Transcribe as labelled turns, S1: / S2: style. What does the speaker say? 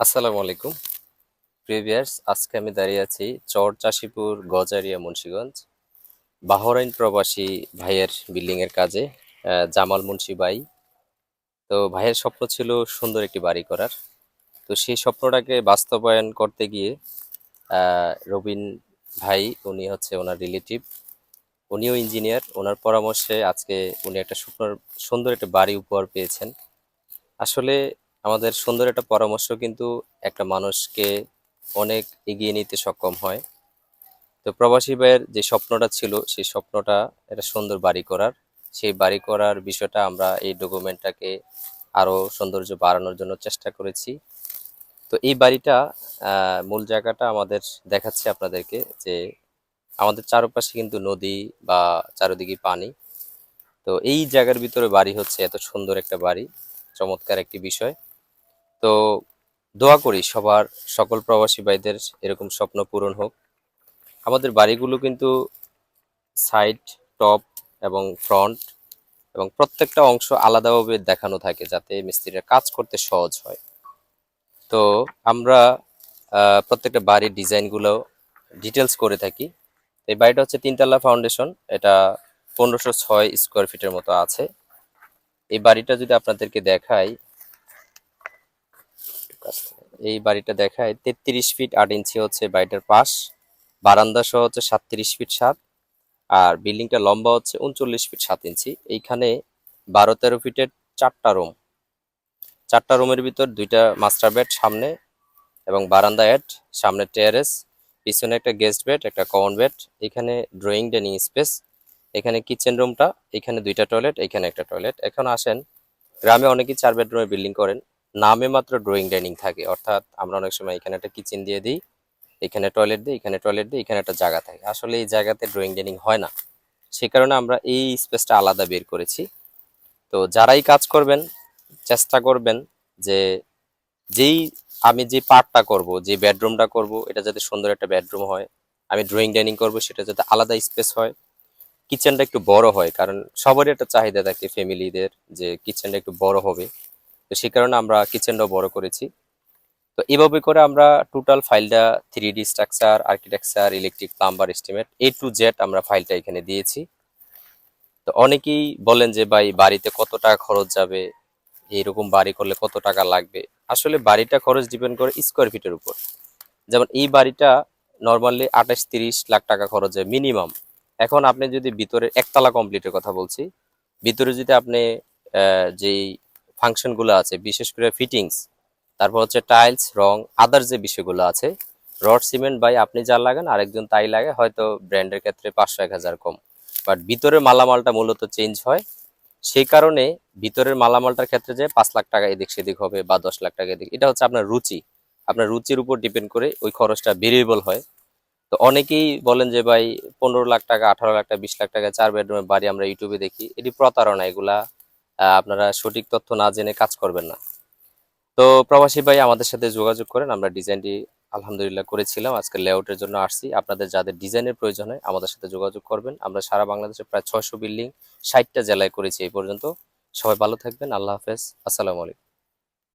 S1: আসসালামু আলাইকুম। প্রিভিয়ার্স আজকে আমি দাঁড়িয়ে আছি চর চাষিপুর গজারিয়া মুন্সিগঞ্জ। বাহরাইন প্রবাসী ভাইয়ের বিল্ডিং এর কাজে জামাল মুন্সি ভাই। তো ভাইয়ের স্বপ্ন ছিল সুন্দর একটি বাড়ি করার। তো সেই স্বপ্নটাকে বাস্তবায়ন করতে গিয়ে রবিন ভাই, উনি হচ্ছে ওনার রিলেটিভ উনিও ইঞ্জিনিয়ার ওনার পরামর্শে আজকে উনি একটা সুন্দর সুন্দর একটা বাড়ি উপহার পেয়েছেন। আসলে আমাদের সুন্দর একটা পরামর্শ কিন্তু একটা মানুষকে অনেক এগিয়ে নিতে সক্ষম হয়। তো প্রবাসী ভাইয়ের যে স্বপ্নটা ছিল, সেই স্বপ্নটা একটা সুন্দর বাড়ি করার, সেই বাড়ি করার বিষয়টা আমরা এই ডকুমেন্টটাকে আরও সৌন্দর্য বাড়ানোর জন্য চেষ্টা করেছি। তো এই বাড়িটা মূল জায়গাটা আমাদের দেখাচ্ছে আপনাদেরকে যে আমাদের চারপাশে কিন্তু নদী বা চারিদিকে পানি। তো এই জায়গার ভিতরে বাড়ি হচ্ছে, এত সুন্দর একটা বাড়ি, চমৎকার একটি বিষয়। তো দোয়া করি সবার সকল প্রবাসী ভাইদের এরকম স্বপ্ন পূরণ হোক। আমাদের বাড়িগুলো কিন্তু সাইড টপ এবং ফ্রন্ট এবং প্রত্যেকটা অংশ আলাদাভাবে দেখানো থাকে যাতে মিস্ত্রিরা কাজ করতে সহজ হয়। তো আমরা প্রত্যেকটা বাড়ির ডিজাইনগুলো ডিটেলস করে থাকি। এই বাড়িটা হচ্ছে তিনতলা ফাউন্ডেশন এটা পনেরোশো ছয় স্কোয়ার ফিটের মতো আছে। এই বাড়িটা যদি আপনাদেরকে দেখাই এই বাড়িটা দেখায় তেত্রিশ ফিট আট ইঞ্চি হচ্ছে বাড়িটার পাশ। বারান্দা সহ হচ্ছে সাতত্রিশ ফিট সাত। আর বিল্ডিংটা লম্বা হচ্ছে উনচল্লিশ ফিট সাত ইঞ্চি। এইখানে বারো তেরো ফিটের চারটা রুম। চারটা রুমের ভিতর দুইটা মাস্টার বেড সামনে এবং বারান্দা এড, সামনে টেরেস, পিছনে একটা গেস্ট বেড, একটা কমন বেড, এখানে ড্রয়িং ডাইনিং স্পেস, এখানে কিচেন রুমটা, এখানে দুইটা টয়লেট, এখানে একটা টয়লেট। এখন আসেন, গ্রামে অনেকেই চার বেডরুমে বিল্ডিং করেন। নামে মাত্র ড্রয়িং ডাইনিং থাকে। অর্থাৎ আমরা অনেক সময় এখানে একটা কিচেন দিয়ে দিই, এখানে টয়লেট দিই, এখানে টয়লেট দিই, এখানে একটা জায়গা থাকে। আসলে এই জায়গাতে ড্রয়িং ডাইনিং হয় না। সে কারণে আমরা এই স্পেসটা আলাদা বের করেছি। তো যারাই কাজ করবেন, চেষ্টা করবেন যে যেই আমি যে পার্টটা করব, যে বেডরুমটা করব, এটা যাতে সুন্দর একটা বেডরুম হয়, আমি ড্রয়িং ডাইনিং করব, সেটা যাতে আলাদা স্পেস হয়। কিচেনটা একটু বড় হয়, কারণ সবারই একটা চাহিদা থাকে ফ্যামিলিদের যে কিচেনটা একটু বড় হবে। তো সেই কারণে আমরা কিচেনটাও বড় করেছি। তো এভাবে করে আমরা টোটাল ফাইলটা three D structure architecture electric plumber estimate A to Z আমরা ফাইলটা এখানে দিয়েছি। তো অনেকেই বলেন যে, ভাই, বাড়িতে কত টাকা খরচ যাবে? এইরকম বাড়ি করলে কত টাকা লাগবে? আসলে বাড়িটা খরচ ডিপেন্ড করে স্কোয়ার ফিটের উপর। যেমন এই বাড়িটা নর্মালি আঠাশ, তিরিশ লাখ টাকা খরচ হয় মিনিমাম এখন আপনি যদি ভিতরে একতলা কমপ্লিটের কথা বলছি, ভিতরে যদি আপনি যেই ফাংশনগুলো আছে, বিশেষ করে ফিটিংস, তারপর হচ্ছে টাইলস, রং, আদার যে বিষয়গুলো আছে, রড সিমেন্ট বাই আপনি যা লাগান, আরেকজন তাই লাগে, হয়তো ব্র্যান্ডের ক্ষেত্রে পাঁচশো, এক হাজার কম। বাট ভিতরের মালামালটা মূলত চেঞ্জ হয়। সেই কারণে ভিতরের মালামালটার ক্ষেত্রে যে পাঁচ লাখ টাকা এদিক সেদিক হবে বা দশ লাখ টাকা এদিক, এটা হচ্ছে আপনার রুচি। আপনার রুচির উপর ডিপেন্ড করে ওই খরচটা ভেরিয়েবল হয়। তো অনেকেই বলেন যে ভাই, পনেরো লাখ টাকা, আঠারো লাখ টাকা, বিশ লাখ টাকা, চার বেডরুমের বাড়ি আমরা ইউটিউবে দেখি, এটি প্রতারণা, এগুলা আপনারা সঠিক তথ্য না জেনে কাজ করবেন না। তো প্রবাসী ভাই, আমাদের সাথে যোগাযোগ করেন। আমরা ডিজাইনটি আলহামদুলিল্লাহ করেছিলাম। আজকে লেআউটের জন্য আসছি। আপনাদের যাদের ডিজাইনের প্রয়োজন হয়, আমাদের সাথে যোগাযোগ করবেন। আমরা সারা বাংলাদেশে প্রায় ছয়শো বিল্ডিং ষাটটা জেলায় করেছি এই পর্যন্ত। সবাই ভালো থাকবেন। আল্লাহ হাফেজ। আসসালামু আলাইকুম।